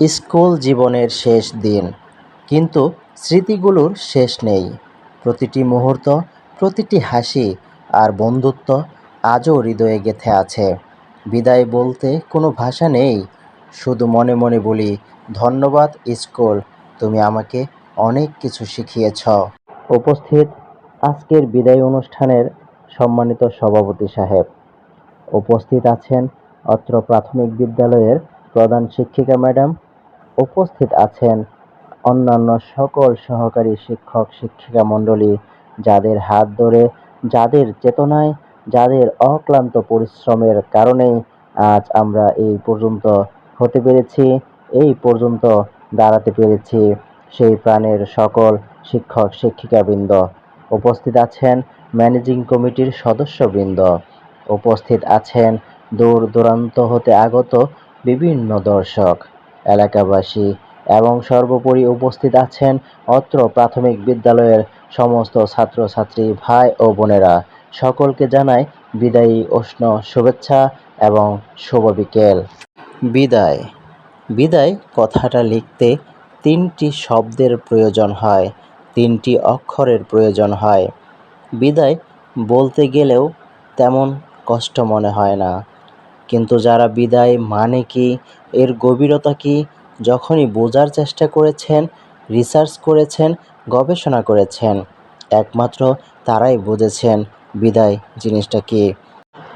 School জীবনের শেষ দিন। কিন্তু স্মৃতিগুলোর শেষ নেই। প্রতিটি মুহূর্ত, প্রতিটি হাসি আর বন্ধুত্ব আজও হৃদয়ে গেঁথে আছে। বিদায় বলতে কোনো ভাষা নেই। শুধু মনে মনে বলি, ধন্যবাদ স্কুল, তুমি আমাকে অনেক কিছু শিখিয়েছ। উপস্থিত আজকের বিদায় অনুষ্ঠানের সম্মানিত সভাপতি সাহেব। উপস্থিত আছেন অত্র প্রাথমিক বিদ্যালয়ের প্রধান শিক্ষিকা ম্যাডাম উপস্থিত আছেন অন্যান্য সকল সহকারী শিক্ষক, শিক্ষিকা মণ্ডলী, যাদের হাত ধরে, যাদের চেতনায়, যাদের অক্লান্ত পরিশ্রমের কারণেই আজ আমরা এই পর্যন্ত হতে পেরেছি, এই পর্যন্ত দাঁড়াতে পেরেছি। সেই প্রাণের সকল শিক্ষক, শিক্ষিকাবৃন্দ উপস্থিত আছেন, ম্যানেজিং কমিটির সদস্যবৃন্দ উপস্থিত আছেন, দূর দূরান্ত হতে আগত বিভিন্ন দর্শক। এলাকাবাসী এবং সর্বোপরি উপস্থিত আছেন অত্র প্রাথমিক বিদ্যালয়ের সমস্ত ছাত্রছাত্রী ভাই ও বোনেরা। সকলকে জানাই বিদায়ী উষ্ণ শুভেচ্ছা এবং শুভ বিকেল। বিদায়। বিদায় কথাটা লিখতে তিনটি শব্দের প্রয়োজন হয়, তিনটি অক্ষরের প্রয়োজন হয়। বিদায় বলতে গেলেও তেমন কষ্ট মনে হয় না। কিন্তু যারা বিদায় মানে কি? এর গভীরতা কি? যখনই বোঝার চেষ্টা করেছেন রিসার্চ করেছেন, গবেষণা করেছেন, একমাত্র তারাই বুঝেছেন বিদায় জিনিসটা কি।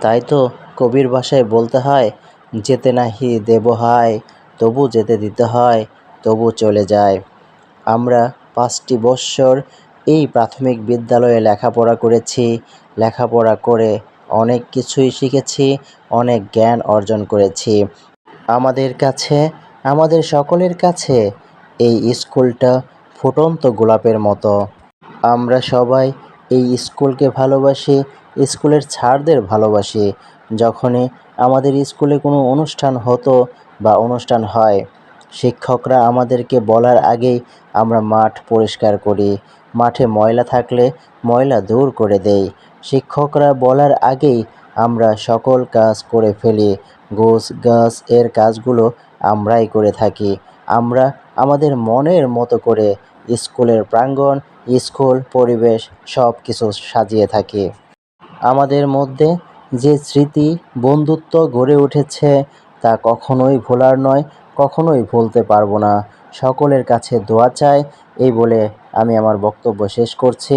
তাই তো কবির ভাষায় বলতে হয়, যেতে নাহি দেব হায়, তবু যেতে দিতে হয়, তবু চলে যায়। আমরা পাঁচটি বৎসর এই প্রাথমিক বিদ্যালয়ে লেখাপড়া করেছি, লেখাপড়া করে অনেক কিছুই শিখেছি, অনেক জ্ঞান অর্জন করেছি। আমাদের কাছে, আমাদের সকলের কাছে এই স্কুলটা ফুটন্ত গোলাপের মতো। আমরা সবাই এই স্কুলকে ভালোবাসি, স্কুলের ছাড়দের ভালোবাসি। যখনই আমাদের স্কুলে কোনো অনুষ্ঠান হতো বা অনুষ্ঠান হয়, শিক্ষকরা আমাদেরকে বলার আগেই আমরা মাঠ পরিষ্কার করি। মাঠে ময়লা থাকলে ময়লা দূর করে দেই। শিক্ষকরা বলার আগেই আমরা সকল কাজ করে ফেলি। গোছ গাছ এর কাজগুলো আমরাই করে থাকি। আমরা আমাদের মনের মতো করে স্কুলের প্রাঙ্গণ, স্কুল, পরিবেশ সব কিছু সাজিয়ে থাকি। আমাদের মধ্যে যে স্মৃতি, বন্ধুত্ব গড়ে উঠেছে তা কখনোই ভোলার নয়, কখনোই ভুলতে পারব না। সকলের কাছে দোয়া চাই, এই বলে আমি আমার বক্তব্য শেষ করছি।